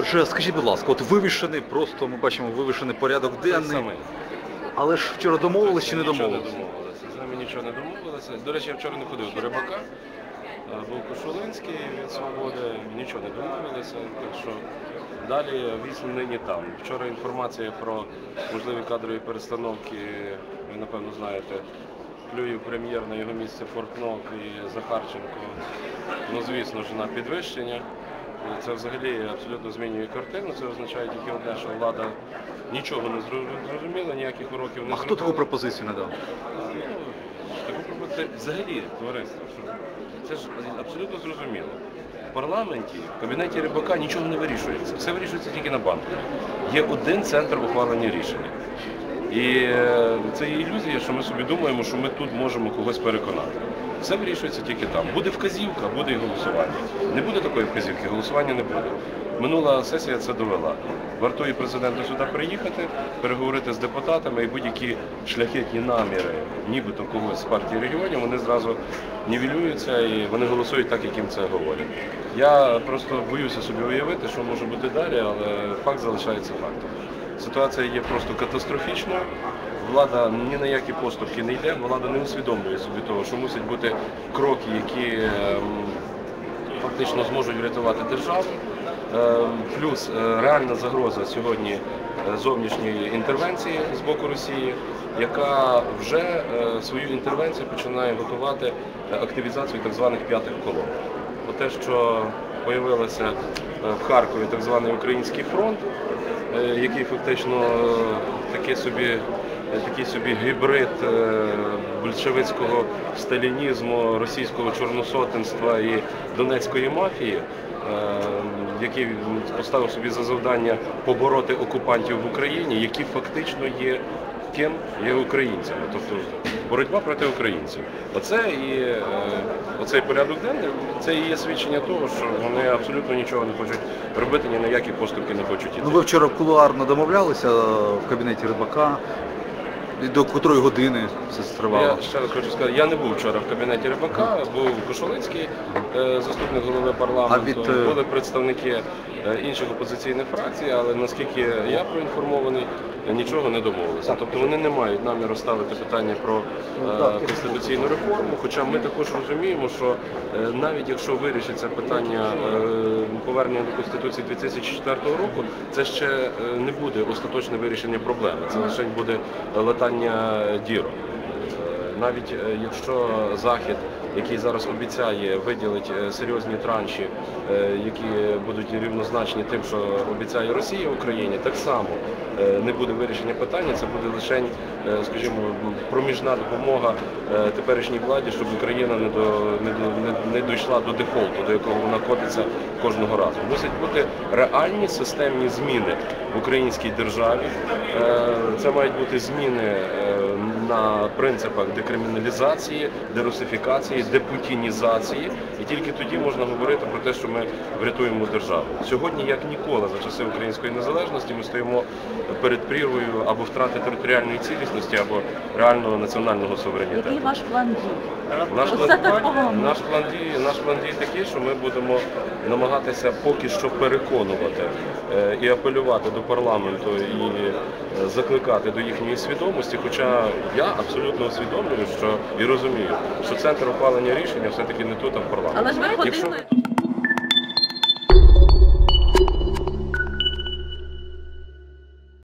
Отже, скажіть, будь ласка, от вивішений, просто ми бачимо вивішений порядок денний. Саме. Але ж вчора домовились чи не Нічого домовились? домовилися. З нами нічого не домовилися. До речі, я вчора не ходив до рибака. А, Був Кошулинський від свободи, нічого не домовилися. Так що далі вісім нині там. Вчора інформація про можливі кадрові перестановки, ви напевно знаєте. Плюєв прем'єр на його місце Фортнов і Захарченко. Ну, звісно ж, на підвищення. Це взагалі абсолютно змінює картину. Це означає тільки одне, що влада нічого не зрозу- зрозуміла, ніяких уроків не А хто таку пропозицію надав? Таку пропозицію взагалі, товариство, це ж абсолютно зрозуміло. В парламенті, в кабінеті рибака нічого не вирішується. Все вирішується тільки на банку. Є один центр ухвалення рішення. І е, це є ілюзія, що ми собі думаємо, що ми тут можемо когось переконати. Все вирішується тільки там. Буде вказівка, буде і голосування. Не буде такої вказівки, голосування не буде. Минула сесія це довела. Вартує президенту сюди приїхати, переговорити з депутатами і будь-які шляхетні наміри, нібито когось з партії регіонів, вони зразу нівелюються і вони голосують так, як їм це говорять. Я просто боюся собі уявити, що може бути далі, але факт залишається фактом. Ситуація є просто катастрофічною. Влада ні на які поступки не йде, влада не усвідомлює собі того, що мусять бути кроки, які ем, фактично зможуть врятувати державу. Ем, Плюс е, реальна загроза сьогодні е, зовнішньої інтервенції з боку Росії, яка вже е, свою інтервенцію починає готувати активізацію так званих п'ятих колон. Бо те, що появилося е, в Харкові так званий Український фронт, який фактично е, такий собі, такий собі гібрид е, большевицького сталінізму, російського чорносотенства і донецької мафії, е, який поставив собі за завдання побороти окупантів в Україні, які фактично є ким є українцями, тобто боротьба проти українців. Оце і е, оцей порядок денний, це і є свідчення того, що вони абсолютно нічого не хочуть робити, ні на які поступки не хочуть іти. Ну ви вчора кулуарно домовлялися е, в кабінеті рибака. І до котрої години це тривало? Я ще раз хочу сказати, я не був вчора в кабінеті рибака, був Кошолицький, е, заступник голови парламенту, А від, е, були представники інших опозиційних фракцій, але наскільки я проінформований, е, нічого не домовилися. Тобто вони не мають наміру ставити питання про е, конституційну реформу. Хоча ми також розуміємо, що е, навіть якщо вирішиться питання е, повернення до конституції 2004 року, це ще е, не буде остаточне вирішення проблеми. Це лише буде латання дірок. Навіть е, якщо Захід, який зараз обіцяє виділити е, серйозні транші, е, які будуть рівнозначні тим, що обіцяє Росія Україні, так само не буде вирішення питання. Це буде лише, скажімо, проміжна допомога теперішній владі, щоб Україна не до не, до- не, дійшла до дефолту, до якого вона котиться кожного разу. Мусять бути реальні системні зміни в українській державі. Це мають бути зміни на принципах декриміналізації, дерусифікації, депутінізації, і тільки тоді можна говорити про те, що ми врятуємо державу. Сьогодні, як ніколи, за часи української незалежності, ми стоїмо перед прірвою або втрати територіальної цілісності, або реального національного суверенітету. Який ваш план дій? Наш план, наш план дії, наш план дії такий, що ми будемо намагатися поки що переконувати е, і апелювати до парламенту і закликати до їхньої свідомості. Хоча я абсолютно усвідомлюю, що і розумію, що центр ухвалення рішення все таки не тут, а в парламенті. Але ж ви Якщо- ходили.